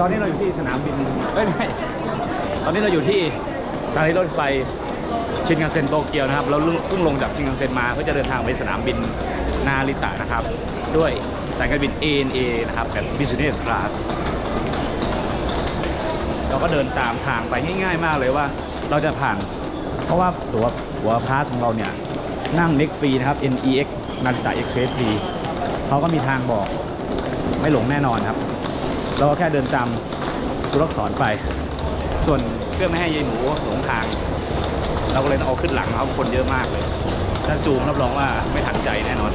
ตอนนี้เราอยู่ที่สนามบินเอ้ยไม่ใช่ตอนนี้เราอยู่ที่สถานีรถไฟชินคันเซ็นโตเกียวนะครับ เราเพิ่งลงจากชินคันเซ็นมาเพื่อจะเดินทางไปสนามบินนาริตะนะครับ ด้วยสายการบิน ANA นะครับแบบ Business Class เราก็เดินตามทางไปง่ายๆมากเลยว่า เราจะผ่าน เพราะว่าตัวหัวพาสของเราเนี่ย นั่ง NEX ฟรีนะครับ NEX นาริตะ Express ฟรีเขาก็มีทางบอกไม่หลงแน่นอนครับ เราก็แค่เดินตามตัวลักษรไป ส่วนเพื่อไม่ให้ยายหนูหลงทาง เราก็เลยต้องเอาขึ้นหลังเขาคนเยอะมากเลยถ้าจูงรับรองว่าไม่ทันใจแน่นอน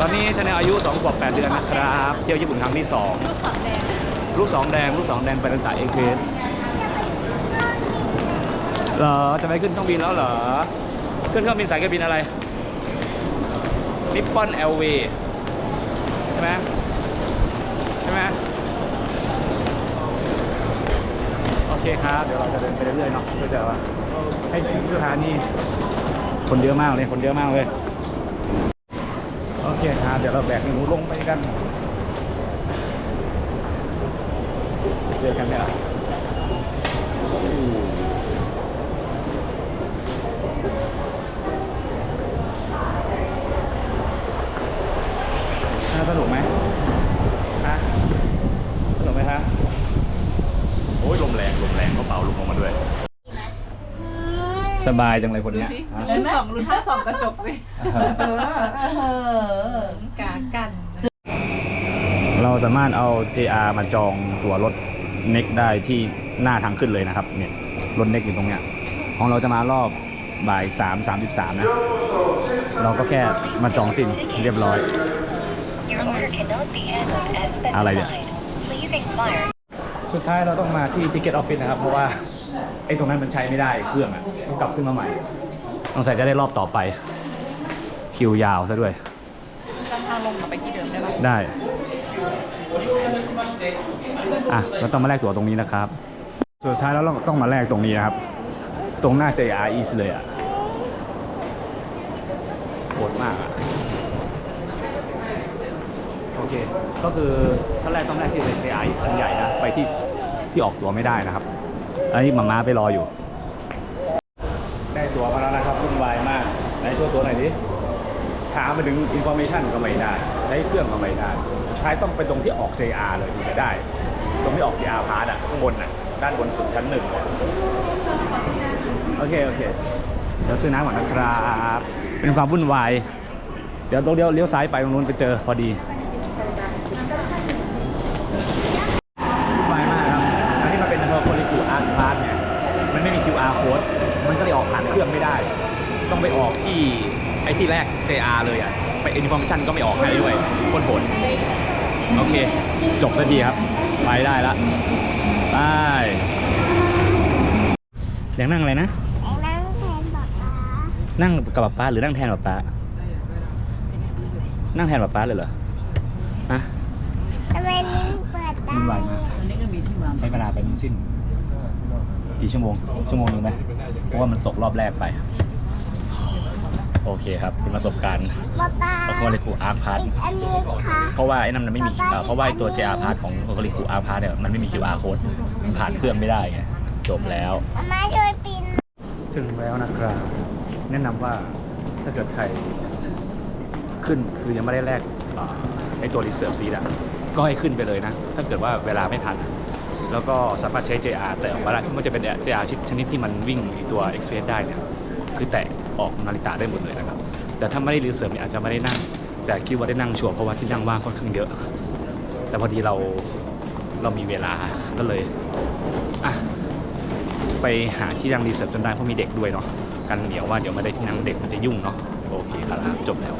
ตอนนี้ชาแนลอายุ2ขวบ8เดือนนะครับ เที่ยวญี่ปุ่นครั้งที่2ลูกศรแดงลูกสองแดงลูกสองแดงไปตั้งแต่เอ็กเพสเหรอจะไปขึ้นเครื่องบินแล้วเหรอ ขึ้นเครื่องบินสายการบินอะไรนิปปอนแอลเวใช่ไหม ไหมโอเคครับ เดี๋ยวเราจะเดินไปเรื่อยๆเนาะเพื่อจะว่าให้ถึงสถานีคนเยอะมากเลยคนเยอะมากเลยโอเคครับเดี๋ยวเราแบกหนูลงไปกัน เจอกันเนี่ยน่าสนุกไหมฮะสนุกไหมฮะโอ้ยลมแรงลมแรงเขาเป่าลมลงมาด้วย สบายจังเลยคนดูเนี้ยสิฮะลุ้นสองลุ้นถ้าสองกระจกเลยกากันเราสามารถเอา JR มาจองตั๋วรถเน็กได้ที่หน้าทางขึ้นเลยนะครับเนี่ยรถเน็กอยู่ตรงเนี้ยของเราจะมารอบบ่าย3 33 นะ เราก็แค่มาจองตินเรียบร้อย Your order cannot be handled as อะไรเนี่ย specified. Please inquire สุดท้ายเราต้องมาที่ทิกเก็ตออฟฟิศนะครับ เพราะว่าไอ้ตรงนั้นมันใช้ไม่ได้เครื่องอะต้องกลับขึ้นมาใหม่ต้องใส่จะได้รอบต่อไป คิวยาวซะด้วยจำทางลงกลับไปที่เดิมได้ไหมได้อะเราต้องมาแลกตั๋วตรงนี้นะครับ สุดท้ายแล้วเราต้องมาแลกตรงนี้นะครับ ตรงหน้า JR East เลยอะโหดมากอะโอเคก็คือถ้าแรกต้องแรกที่ JR East อันใหญ่นะไปที่ที่ออกตัวไม่ได้นะครับ อันนี้มาม่าไปรออยู่ ได้ตัวมาแล้วนะครับวุ่นวายมากไหนโชว์ตัวหน่อยดิถามมาถึงอินโฟ a t ชันก็ไม่ได้ใช้เครื่องก็ไม่ได้สุดท้ายต้องไปตรงที่ออก JR เลยถึงจะได้ ตรงที่ออก JR พาร์ทอะข้างบนอะด้านบนสุดชั้นหนึ่งโอเคโอเคเดี๋ยวซื้อน้ำก่อนนะครับ เป็นความวุ่นวาย เดี๋ยวตรงเดียวเลี้ยวซ้ายไปตรงนู้นไปเจอพอดีวุ่นวายมากครับ อันนี้มันเป็นตัวโคลิคูอาร์ตพาร์ทเนี่ย มันไม่มี QR code มันก็เลยออกผ่านเครื่องไม่ได้ ต้องไปออกที่ ไอ้ที่แรก JR เลยอะ ไป Information ก็ไม่ออกให้ด้วยคนผลโอเค จบสักทีครับ ไปได้ละไปอยากนั่งอะไรนะ นั่งแทนป๊าป๊านั่งกับป๊าป๊าหรือนั่งแทนป๊าป๊านั่งแทนป๊าป๊าเลยเหรอฮะทำไมนิ้มเปิดได้วุ่นวายมากใช้เวลาไปทั้งสิ้นกี่ชั่วโมงชั่วโมงหนึ่งไหมเพราะว่ามันตกรอบแรกไป โอเคครับเป็นประสบการณ์ป๊าป๊าโคลิคูอาร์พาร์ทอีกอันนี้ค่ะเพราะว่าไอ้นั่นมันไม่มีเอ่อเพราะว่าไอ้ตัว JR Pass ของโคลิคูอาร์พาร์เนี่ยมันไม่มี QR code มันผ่านเครื่องไม่ได้ไงจบแล้วมาม่าช่วยปีนถึงแล้วนะครับ แนะนำว่าถ้าเกิดใครขึ้นคือยังไม่ได้แลกเอ่อไอ้ตัว reserve seat อะก็ให้ขึ้นไปเลยนะ ถ้าเกิดว่าเวลาไม่ทันอะแล้วก็สามารถใช้ JR แต่เวลาที่มันจะเป็น JR ชนิดที่มันวิ่งไอ้ตัว Express ได้เนี่ยคือแตะ ออกนาฬิกาได้หมดเลยนะครับ แต่ถ้าไม่ได้ reserve เนี่ยอาจจะไม่ได้นั่ง แต่คิดว่าได้นั่งชัวร์เพราะว่าที่นั่งว่างค่อนข้างเยอะ แต่พอดีเราเรามีเวลาก็เลยอะไปหาที่นั่งรีเสิร์ฟจนได้เพราะมีเด็กด้วยเนาะกันเดี๋ยวว่าเดี๋ยวไม่ได้ที่นั่งเด็กมันจะยุ่งเนาะโอเคครับจบแล้ว